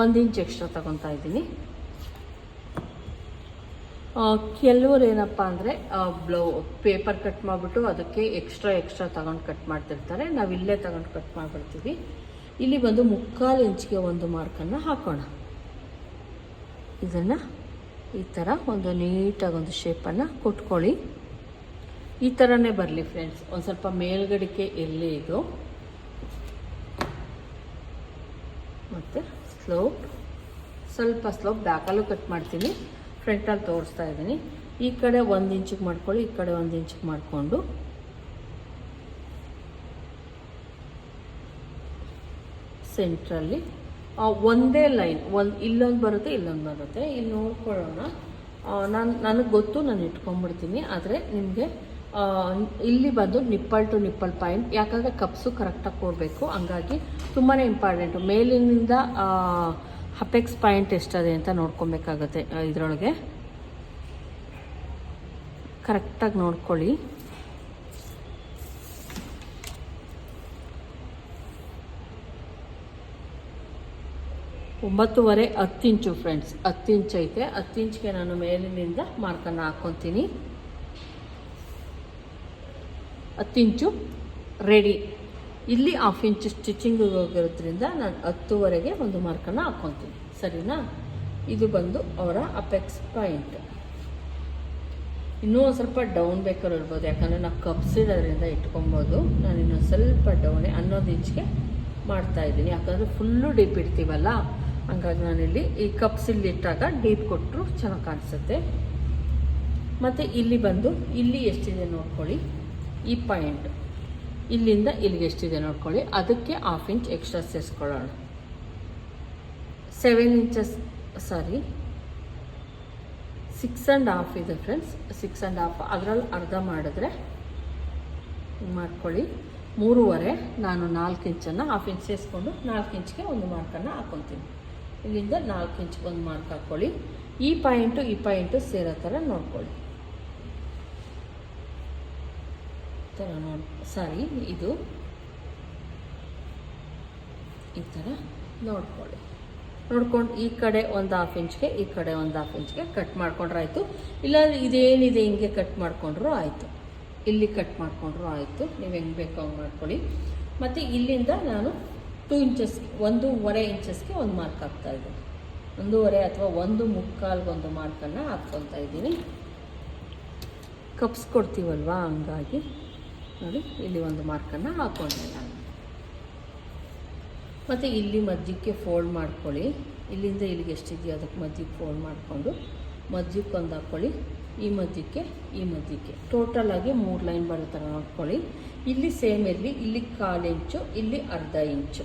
ಒಂದು ಇಂಚ್ ಎಕ್ಸ್ಟ್ರಾ ತಗೊತಾ ಇದ್ದೀನಿ. ಕೆಲವರು ಏನಪ್ಪ ಅಂದರೆ ಬ್ಲೌ ಪೇಪರ್ ಕಟ್ ಮಾಡಿಬಿಟ್ಟು ಅದಕ್ಕೆ ಎಕ್ಸ್ಟ್ರಾ ಎಕ್ಸ್ಟ್ರಾ ತಗೊಂಡು ಕಟ್ ಮಾಡ್ತಿರ್ತಾರೆ. ನಾವು ಇಲ್ಲೇ ತಗೊಂಡು ಕಟ್ ಮಾಡಿಬಿಡ್ತೀವಿ. ಇಲ್ಲಿ ಬಂದು ಮುಕ್ಕಾಲು ಇಂಚ್ಗೆ ಒಂದು ಮಾರ್ಕನ್ನು ಹಾಕೋಣ. ಇದನ್ನು ಈ ಥರ ಒಂದು ನೀಟಾಗಿ ಒಂದು ಶೇಪನ್ನು ಕೊಟ್ಕೊಳ್ಳಿ. ಈ ಥರನೇ ಬರಲಿ ಫ್ರೆಂಡ್ಸ್ ಒಂದು ಸ್ವಲ್ಪ ಮೇಲ್ಗಡಿಕೆ ಎಲ್ಲಿ ಇದು? ಮತ್ತು ಸ್ಲೋಪ್, ಸ್ವಲ್ಪ ಸ್ಲೋಪ್ ಬ್ಯಾಕಲ್ಲೂ ಕಟ್ ಮಾಡ್ತೀನಿ. ಫ್ರಂಟಲ್ಲಿ ತೋರಿಸ್ತಾ ಇದ್ದೀನಿ. ಈ ಕಡೆ ಒಂದು ಇಂಚಿಗೆ ಮಾಡ್ಕೊಳ್ಳಿ, ಈ ಕಡೆ ಒಂದು ಇಂಚಿಗೆ ಮಾಡಿಕೊಂಡು. ಸೆಂಟ್ರಲ್ಲಿ ಒಂದೇ ಲೈನ್, ಒಂದು, ಇಲ್ಲೊಂದು ಬರುತ್ತೆ ಇಲ್ಲೊಂದು ಬರುತ್ತೆ. ಇಲ್ಲಿ ನೋಡ್ಕೊಳ್ಳೋಣ. ನಾನು, ನನಗೆ ಗೊತ್ತು, ನಾನು ಇಟ್ಕೊಂಡ್ಬಿಡ್ತೀನಿ. ಆದರೆ ನಿಮಗೆ ಇಲ್ಲಿ ಬಂದು ನಿಪ್ಪಲ್ ಟು ನಿಪ್ಪಲ್ ಪಾಯಿಂಟ್. ಯಾಕಂದರೆ ಕಪ್ಸು ಕರೆಕ್ಟಾಗಿ ಕೊಡಬೇಕು. ಹಂಗಾಗಿ ತುಂಬಾ ಇಂಪಾರ್ಟೆಂಟು ಮೇಲಿನಿಂದ ಹಪೆಕ್ಸ್ ಪಾಯಿಂಟ್ ಎಷ್ಟದೆ ಅಂತ ನೋಡ್ಕೊಬೇಕಾಗತ್ತೆ ಇದರೊಳಗೆ. ಕರೆಕ್ಟಾಗಿ ನೋಡ್ಕೊಳ್ಳಿ. ಒಂಬತ್ತುವರೆ ಹತ್ತು ಇಂಚು ಫ್ರೆಂಡ್ಸ್ ಹತ್ತು ಇಂಚ್ ಐತೆ. ಹತ್ತು ಇಂಚ್ಗೆ ನಾನು ಮೇಲಿನಿಂದ ಮಾರ್ಕನ್ನು ಹಾಕ್ಕೊತೀನಿ ಹತ್ತು ಇಂಚು ರೆಡಿ ಇಲ್ಲಿ ಹಾಫ್ ಇಂಚು ಸ್ಟಿಚಿಂಗ್ ಹೋಗಿರೋದ್ರಿಂದ ನಾನು ಹತ್ತುವರೆಗೆ ಒಂದು ಮಾರ್ಕನ್ನು ಹಾಕ್ಕೊತೀನಿ ಸರಿನಾ? ಇದು ಬಂದು ಅವರ ಅಪೆಕ್ಸ್ ಪಾಯಿಂಟ್ ಇನ್ನೂ ಒಂದು ಸ್ವಲ್ಪ ಡೌನ್ ಬೇಕಾದ್ರೆ ಇರ್ಬೋದು. ಯಾಕಂದರೆ ನಾವು ಕಪ್ಸಿಡೋದ್ರಿಂದ ಇಟ್ಕೊಬೋದು. ನಾನು ಇನ್ನೊಂದು ಸ್ವಲ್ಪ ಡೌನೇ ಹನ್ನೊಂದು ಇಂಚ್ಗೆ ಮಾಡ್ತಾ ಇದ್ದೀನಿ. ಯಾಕಂದರೆ ಫುಲ್ಲು ಡೀಪ್ ಇಡ್ತೀವಲ್ಲ? ಹಂಗಾಗಿ ನಾನಿಲ್ಲಿ ಈ ಕಪ್ಸ್ ಇಲ್ಲಿ ಇಟ್ಟಾಗ ಡೀಪ್ ಕೊಟ್ಟರು ಚೆನ್ನಾಗಿ ಕಾಣಿಸುತ್ತೆ. ಮತ್ತು ಇಲ್ಲಿ ಬಂದು ಇಲ್ಲಿ ಎಷ್ಟಿದೆ ನೋಡ್ಕೊಳ್ಳಿ. ಈ ಪಾಯಿಂಟ್ ಇಲ್ಲಿಂದ ಇಲ್ಲಿಗೆ ಎಷ್ಟಿದೆ ನೋಡ್ಕೊಳ್ಳಿ. ಅದಕ್ಕೆ half inch extra ಸೇರಿಸ್ಕೊಳ್ಳೋಣ seven inches sorry six and half ಇದೆ ಫ್ರೆಂಡ್ಸ್ ಸಿಕ್ಸ್ ಆ್ಯಂಡ್ ಹಾಫ್ ಅದರಲ್ಲಿ ಅರ್ಧ ಮಾಡಿದ್ರೆ ಮಾಡ್ಕೊಳ್ಳಿ. ಮೂರುವರೆ, ನಾನು ನಾಲ್ಕು ಇಂಚನ್ನು ಹಾಫ್ ಇಂಚ್ ಸೇರಿಸ್ಕೊಂಡು ನಾಲ್ಕು ಇಂಚ್ಗೆ ಒಂದು ಮಾರ್ಕನ್ನು ಹಾಕ್ಕೊತೀನಿ ಇಲ್ಲಿಂದ ನಾಲ್ಕು ಇಂಚ್ಗೆ ಒಂದು ಮಾರ್ಕ್ ಹಾಕ್ಕೊಳ್ಳಿ ಈ ಪಾಯಿಂಟು ಈ ಪಾಯಿಂಟು ಸೇರೋ ಥರ ನೋಡ್ಕೊಳ್ಳಿ ಈ ಥರ ನೋಡಿ ಸಾರಿ, ಇದು. ಈ ಥರ ನೋಡ್ಕೊಳ್ಳಿ. ನೋಡ್ಕೊಂಡು ಈ ಕಡೆ ಒಂದು ಹಾಫ್ ಇಂಚ್ಗೆ ಈ ಕಡೆ ಒಂದು ಹಾಫ್ ಇಂಚ್ಗೆ ಕಟ್ ಮಾಡ್ಕೊಂಡ್ರೆ ಆಯಿತು. ಇಲ್ಲ ಇದೇನಿದೆ ಹಿಂಗೆ ಕಟ್ ಮಾಡ್ಕೊಂಡ್ರು ಆಯಿತು. ಇಲ್ಲಿ ಕಟ್ ಮಾಡ್ಕೊಂಡ್ರು ಆಯಿತು. ನೀವು ಹೆಂಗೆ ಬೇಕೋ ಹಂಗೆ ಮಾಡ್ಕೊಳ್ಳಿ. ಮತ್ತು ಇಲ್ಲಿಂದ ನಾನು ಟೂ ಇಂಚಸ್ ಒಂದೂವರೆ ಇಂಚಸ್ಗೆ ಒಂದು ಮಾರ್ಕ್ ಹಾಕ್ತಾ ಇದ್ದೀನಿ. ಒಂದೂವರೆ ಅಥವಾ ಒಂದು ಮುಕ್ಕಾಲ್ಗೊಂದು ಮಾರ್ಕನ್ನು ಹಾಕ್ಕೊತಾ ಇದ್ದೀನಿ. ಕಪ್ಸ್ ಕೊಡ್ತೀವಲ್ವಾ? ಹಂಗಾಗಿ. ನೋಡಿ, ಇಲ್ಲಿ ಒಂದು ಮಾರ್ಕನ್ನು ಹಾಕೊಂಡೆ ನಾನು. ಮತ್ತು ಇಲ್ಲಿ ಮಧ್ಯಕ್ಕೆ ಫೋಲ್ಡ್ ಮಾಡ್ಕೊಳ್ಳಿ. ಇಲ್ಲಿಂದ ಇಲ್ಲಿಗೆ ಎಷ್ಟಿದೆಯೋ ಅದಕ್ಕೆ ಮಧ್ಯಕ್ಕೆ ಫೋಲ್ಡ್ ಮಾಡಿಕೊಂಡು ಮಧ್ಯಕ್ಕೆ ಒಂದು ಹಾಕ್ಕೊಳ್ಳಿ ಈ ಮಧ್ಯಕ್ಕೆ ಈ ಮಧ್ಯಕ್ಕೆ. ಟೋಟಲ್ ಆಗಿ ಮೂರು ಲೈನ್ ಬರೋ ಥರ ನೋಡ್ಕೊಳ್ಳಿ ಇಲ್ಲಿ ಸೇಮ್ ಇರಲಿ, ಇಲ್ಲಿ ಕಾಲು ಇಂಚು ಇಲ್ಲಿ ಅರ್ಧ ಇಂಚು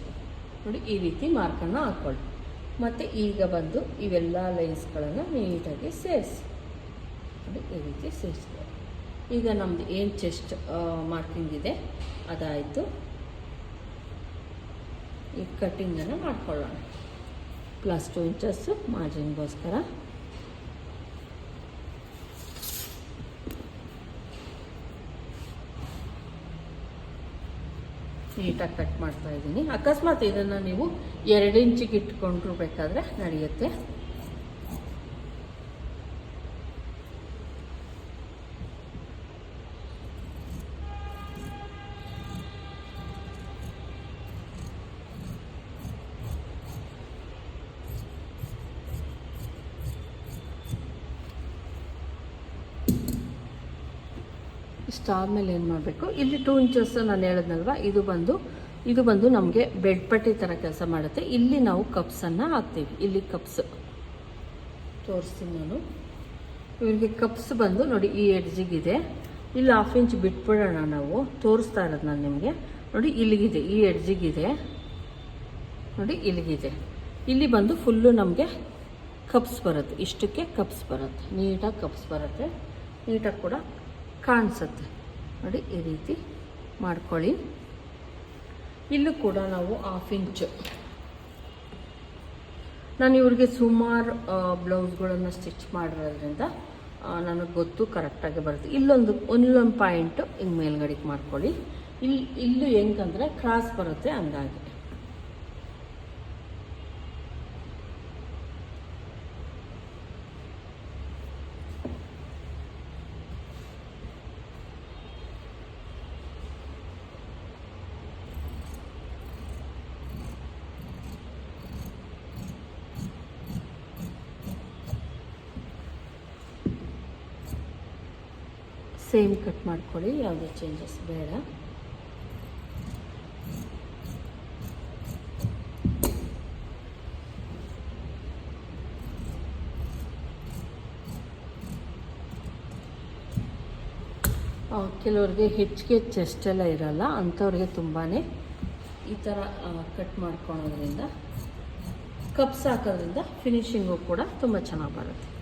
ನೋಡಿ, ಈ ರೀತಿ ಮಾರ್ಕನ್ನು ಹಾಕ್ಕೊಳ್ಳಿ ಮತ್ತು ಈಗ ಬಂದು ಇವೆಲ್ಲ ಲೈನ್ಸ್ಗಳನ್ನು ನೀಟಾಗಿ ಸೇರಿಸಿ. ನೋಡಿ, ಈ ರೀತಿ ಸೇರಿಸ್ಕೊಳ್ಳಿ. ಈಗ ನಮ್ದು ಏನು ಚೆಸ್ಟ್ ಮಾರ್ಕಿಂಗ್ ಇದೆ, ಅದಾಯಿತು. ಈ ಕಟ್ಟಿಂಗನ್ನು ಮಾಡ್ಕೊಳ್ಳೋಣ. ಪ್ಲಸ್ ಟು ಇಂಚಸ್ಸು ಮಾರ್ಜಿನ್ಗೋಸ್ಕರ ನೀಟಾಗಿ ಕಟ್ ಮಾಡ್ತಾ ಇದ್ದೀನಿ. ಅಕಸ್ಮಾತ್ ಇದನ್ನು ನೀವು ಎರಡು ಇಂಚಿಗೆ ಇಟ್ಕೊಂಡ್ರು ಬೇಕಾದರೆ ನಡೆಯುತ್ತೆ ಇಷ್ಟಾದಮೇಲೆ ಏನು ಮಾಡಬೇಕು? ಇಲ್ಲಿ ಟೂ ಇಂಚಸ್ ನಾನು ಹೇಳಿದ್ನಲ್ವ? ಇದು ಬಂದು ಇದು ಬಂದು ನಮಗೆ ಬೆಡ್ ಪಟ್ಟಿ ಥರ ಕೆಲಸ ಮಾಡುತ್ತೆ. ಇಲ್ಲಿ ನಾವು ಕಪ್ಸನ್ನು ಹಾಕ್ತೀವಿ. ಇಲ್ಲಿ ಕಪ್ಸ್ ತೋರಿಸ್ತೀನಿ ನಾನು. ಇವರಿಗೆ ಕಪ್ಸ್ ಬಂದು ನೋಡಿ ಈ ಎಡ್ಜಿಗಿದೆ ಇಲ್ಲಿ ಹಾಫ್ ಇಂಚ್ ಬಿಟ್ಬಿಡೋಣ ನಾವು. ತೋರಿಸ್ತಾ ಇರೋದು ನಾನು ನಿಮಗೆ. ನೋಡಿ, ಇಲ್ಲಿಗಿದೆ. ಈ ಎಡ್ಜಿಗಿದೆ ನೋಡಿ, ಇಲ್ಲಿಗಿದೆ. ಇಲ್ಲಿ ಬಂದು ಫುಲ್ಲು ನಮಗೆ ಕಪ್ಸ್ ಬರುತ್ತೆ. ಇಷ್ಟಕ್ಕೆ ಕಪ್ಸ್ ಬರುತ್ತೆ. ನೀಟಾಗಿ ಕಪ್ಸ್ ಬರುತ್ತೆ. ನೀಟಾಗಿ ಕೂಡ ಕಾಣಿಸುತ್ತೆ. ನೋಡಿ, ಈ ರೀತಿ ಮಾಡ್ಕೊಳ್ಳಿ. ಇಲ್ಲೂ ಕೂಡ ನಾವು ಹಾಫ್ ಇಂಚು ನಾನು ಇವ್ರಿಗೆ ಸುಮಾರು ಬ್ಲೌಸ್ಗಳನ್ನು ಸ್ಟಿಚ್ ಮಾಡಿರೋದ್ರಿಂದ ನನಗೆ ಗೊತ್ತು ಕರೆಕ್ಟಾಗಿ ಬರುತ್ತೆ. ಇಲ್ಲೊಂದು, ಒಂದೊಂದು ಪಾಯಿಂಟು ಹಿಂಗೆ ಮೇಲ್ಗಡೆಗೆ ಮಾಡ್ಕೊಳ್ಳಿ. ಇಲ್ಲಿ ಇಲ್ಲೂ ಹೆಂಗಂದರೆ ಕ್ರಾಸ್ ಬರುತ್ತೆ ಹಂಗಾಗಿ ಸೇಮ್ ಕಟ್ ಮಾಡ್ಕೊಳ್ಳಿ, ಯಾವುದೇ ಚೇಂಜಸ್ ಬೇಡ. ಕೆಲವರಿಗೆ ಹೆಚ್ಚಿಗೆ ಚೆಸ್ಟ್ ಎಲ್ಲ ಇರಲ್ಲ, ಅಂಥವ್ರಿಗೆ ತುಂಬಾ ಈ ಥರ ಕಟ್ ಮಾಡ್ಕೊಳೋದ್ರಿಂದ ಕಪ್ಸ್ ಹಾಕೋದ್ರಿಂದ ಫಿನಿಷಿಂಗು ಕೂಡ ತುಂಬ ಚೆನ್ನಾಗಿ ಬರುತ್ತೆ.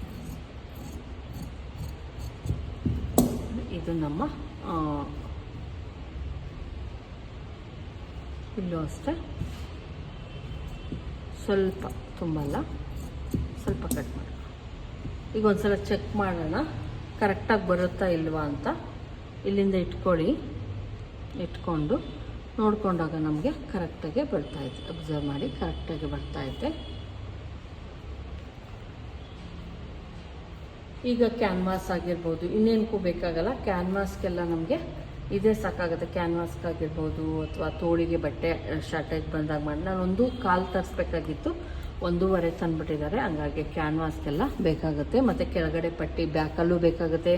ಇದು ನಮ್ಮ ಇಲ್ಲೂ ಅಷ್ಟೇ. ಸ್ವಲ್ಪ ತುಂಬಲ್ಲ, ಸ್ವಲ್ಪ ಕಟ್ ಮಾಡಿ. ಈಗ ಒಂದ್ಸಲ ಚೆಕ್ ಮಾಡೋಣ ಕರೆಕ್ಟಾಗಿ ಬರುತ್ತಾ ಇಲ್ವಾ ಅಂತ. ಇಲ್ಲಿಂದ ಇಟ್ಕೊಳ್ಳಿ, ಇಟ್ಕೊಂಡು ನೋಡಿಕೊಂಡಾಗ ನಮಗೆ ಕರೆಕ್ಟಾಗೆ ಬರ್ತಾಯಿದೆ ಅಬ್ಸರ್ವ್ ಮಾಡಿ ಕರೆಕ್ಟಾಗಿ ಬರ್ತಾಯಿದೆ ಈಗ ಕ್ಯಾನ್ವಾಸ್ ಆಗಿರ್ಬೋದು. ಇನ್ನೇನಕ್ಕೂ ಬೇಕಾಗಲ್ಲ. ಕ್ಯಾನ್ವಾಸ್ಗೆಲ್ಲ ನಮಗೆ ಇದೇ ಸಾಕಾಗುತ್ತೆ. ಕ್ಯಾನ್ವಾಸ್ಗಾಗಿರ್ಬೋದು ಅಥವಾ ತೋಳಿಗೆ ಬಟ್ಟೆ ಶಾರ್ಟೇಜ್ ಬಂದಾಗ ಮಾಡಿ, ನಾನೊಂದು ಕಾಲು ತರಿಸ್ಬೇಕಾಗಿತ್ತು. ಒಂದೂವರೆ ತಂದುಬಿಟ್ಟಿದ್ದಾರೆ. ಹಂಗಾಗಿ ಕ್ಯಾನ್ವಾಸ್ಗೆಲ್ಲ ಬೇಕಾಗುತ್ತೆ. ಮತ್ತು ಕೆಳಗಡೆ ಪಟ್ಟಿ ಬ್ಯಾಕಲ್ಲೂ ಬೇಕಾಗುತ್ತೆ.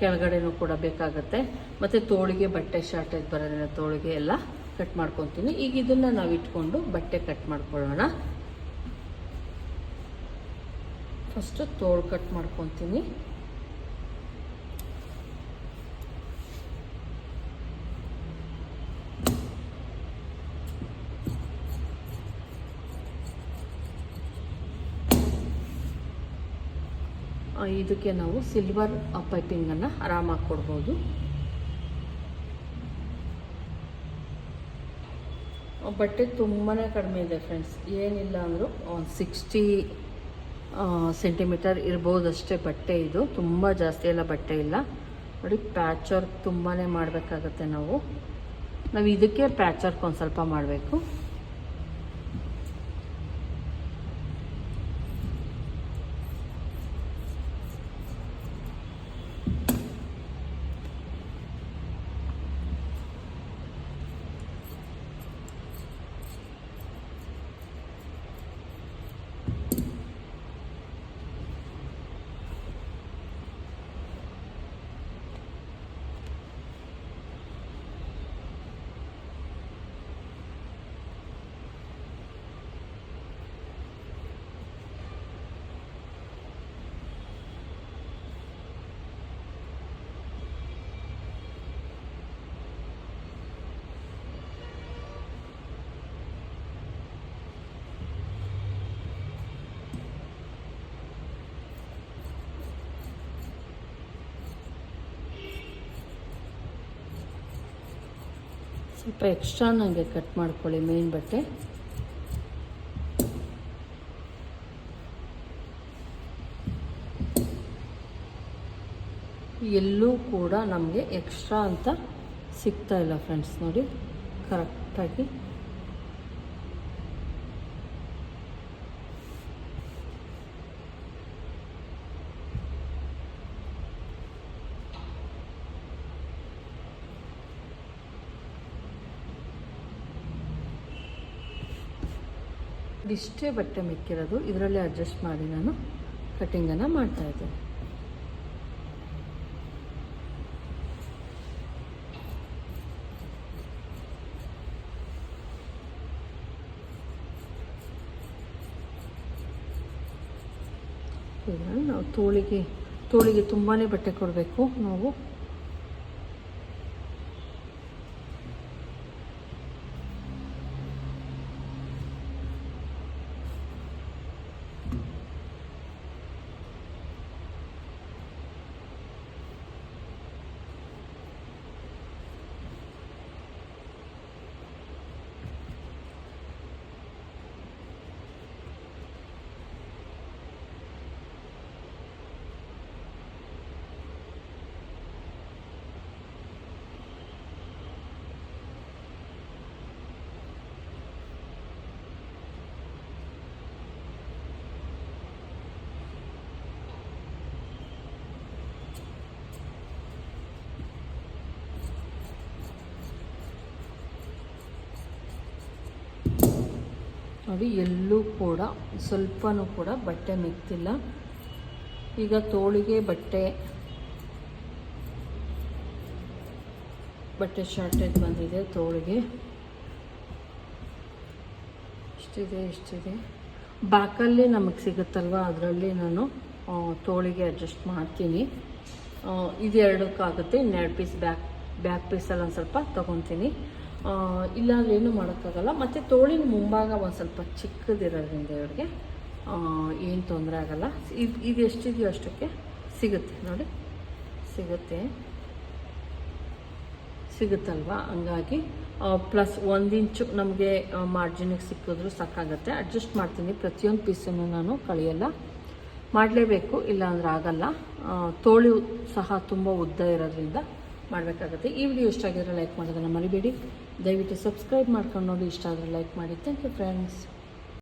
ಕೆಳಗಡೆನೂ ಕೂಡ ಬೇಕಾಗುತ್ತೆ. ಮತ್ತು ತೋಳಿಗೆ ಬಟ್ಟೆ ಶಾರ್ಟೇಜ್ ಬರೋದ್ರಿಂದ ತೋಳಿಗೆ ಎಲ್ಲ ಕಟ್ ಮಾಡ್ಕೊತೀನಿ. ಈಗ ಇದನ್ನು ನಾವು ಇಟ್ಕೊಂಡು ಬಟ್ಟೆ ಕಟ್ ಮಾಡ್ಕೊಳ್ಳೋಣ. ಫಸ್ಟು ತೋಳು ಕಟ್ ಮಾಡ್ಕೊತೀನಿ. ಇದಕ್ಕೆ ನಾವು ಸಿಲ್ವರ್ ಪೈಪಿಂಗನ್ನು ಆರಾಮಾಗಿ ಕೊಡ್ಬೋದು. ಬಟ್ಟೆ ತುಂಬಾ ಕಡಿಮೆ ಇದೆ ಫ್ರೆಂಡ್ಸ್ ಏನಿಲ್ಲ ಅಂದರೂ ಒಂದು ಸಿಕ್ಸ್ಟಿ ಸೆಂಟಿಮೀಟರ್ ಇರ್ಬೋದಷ್ಟೇ ಬಟ್ಟೆ ಇದು. ತುಂಬ ಜಾಸ್ತಿ ಎಲ್ಲ ಬಟ್ಟೆ ಇಲ್ಲ. ನೋಡಿ ಪ್ಯಾಚ್ ವರ್ಕ್ ತುಂಬಾ ಮಾಡಬೇಕಾಗತ್ತೆ ನಾವು. ನಾವು ಇದಕ್ಕೆ ಪ್ಯಾಚ್ ವರ್ಕ್ ಒಂದು ಸ್ವಲ್ಪ ಮಾಡಬೇಕು. ಸ್ವಲ್ಪ ಎಕ್ಸ್ಟ್ರಾ ನನಗೆ ಕಟ್ ಮಾಡ್ಕೊಳ್ಳಿ ಮೇನ್ ಬಟ್ಟೆ. ಎಲ್ಲೂ ಕೂಡ ನಮಗೆ ಎಕ್ಸ್ಟ್ರಾ ಅಂತ ಸಿಗ್ತಾ ಇಲ್ಲ ಫ್ರೆಂಡ್ಸ್ ನೋಡಿ. ಕರೆಕ್ಟಾಗಿ ಇಷ್ಟೇ ಬಟ್ಟೆ ಮಿಕ್ಕಿರೋದು, ಇದರಲ್ಲೇ ಅಡ್ಜಸ್ಟ್ ಮಾಡಿ ನಾನು ಕಟ್ಟಿಂಗನ್ನು ಮಾಡ್ತಾ ಇದ್ದೇನೆ. ಈಗ ನಾವು ತೋಳಿಗೆ ತೋಳಿಗೆ ತುಂಬಾ ಬಟ್ಟೆ ಕೊಡಬೇಕು ನಾವು. ನೋಡಿ, ಎಲ್ಲೂ ಕೂಡ ಸ್ವಲ್ಪನೂ ಕೂಡ ಬಟ್ಟೆ ಮೆತ್ತಿಲ್ಲ. ಈಗ ತೋಳಿಗೆ ಬಟ್ಟೆ ಬಟ್ಟೆ ಶಾರ್ಟೇಜ್ ಬಂದಿದೆ ತೋಳಿಗೆ. ಇಷ್ಟಿದೆ ಇಷ್ಟಿದೆ. ಬ್ಯಾಕಲ್ಲಿ ನಮಗೆ ಸಿಗುತ್ತಲ್ವ? ಅದರಲ್ಲಿ ನಾನು ತೋಳಿಗೆ ಅಡ್ಜಸ್ಟ್ ಮಾಡ್ತೀನಿ. ಇದು ಇದೆರಡಕ್ಕಾಗುತ್ತೆ. ಇನ್ನೆರಡು ಪೀಸ್ ಬ್ಯಾಕ್ ಬ್ಯಾಕ್ ಪೀಸಲ್ಲಿ ಒಂದು ಸ್ವಲ್ಪ ತೊಗೊತೀನಿ. ಇಲ್ಲಾಂದ್ರೆ ಏನು ಮಾಡೋಕ್ಕಾಗಲ್ಲ. ಮತ್ತು ತೋಳಿನ ಮುಂಭಾಗ ಒಂದು ಸ್ವಲ್ಪ ಚಿಕ್ಕದಿರೋದ್ರಿಂದ ಇವ್ರಿಗೆ ಏನು ತೊಂದರೆ ಆಗಲ್ಲ. ಇದು ಇದು ಎಷ್ಟಿದೆಯೋ ಅಷ್ಟಕ್ಕೆ ಸಿಗುತ್ತೆ. ನೋಡಿ, ಸಿಗುತ್ತೆ. ಸಿಗುತ್ತಲ್ವಾ? ಹಂಗಾಗಿ ಪ್ಲಸ್ ಒಂದು ಇಂಚು ನಮಗೆ ಮಾರ್ಜಿನಿಗೆ ಸಿಕ್ಕಿದ್ರು ಸಾಕಾಗುತ್ತೆ. ಅಡ್ಜಸ್ಟ್ ಮಾಡ್ತೀನಿ. ಪ್ರತಿಯೊಂದು ಪೀಸನ್ನು ನಾನು ಕಳಿಯಲ್ಲ. ಮಾಡಲೇಬೇಕು. ಇಲ್ಲಾಂದ್ರೆ ಆಗಲ್ಲ. ತೋಳು ಸಹ ತುಂಬ ಉದ್ದ ಇರೋದ್ರಿಂದ ಮಾಡಬೇಕಾಗುತ್ತೆ. ಈ ವಿಡಿಯೋ ಇಷ್ಟ ಆಗಿದ್ರೆ ಲೈಕ್ ಮಾಡೋದನ್ನು ಮರಿಬೇಡಿ. ದಯವಿಟ್ಟು ಸಬ್ಸ್ಕ್ರೈಬ್ ಮಾಡ್ಕೊಂಡು ನೋಡಿ ಇಷ್ಟ ಆದರೆ ಲೈಕ್ ಮಾಡಿ. Thank you friends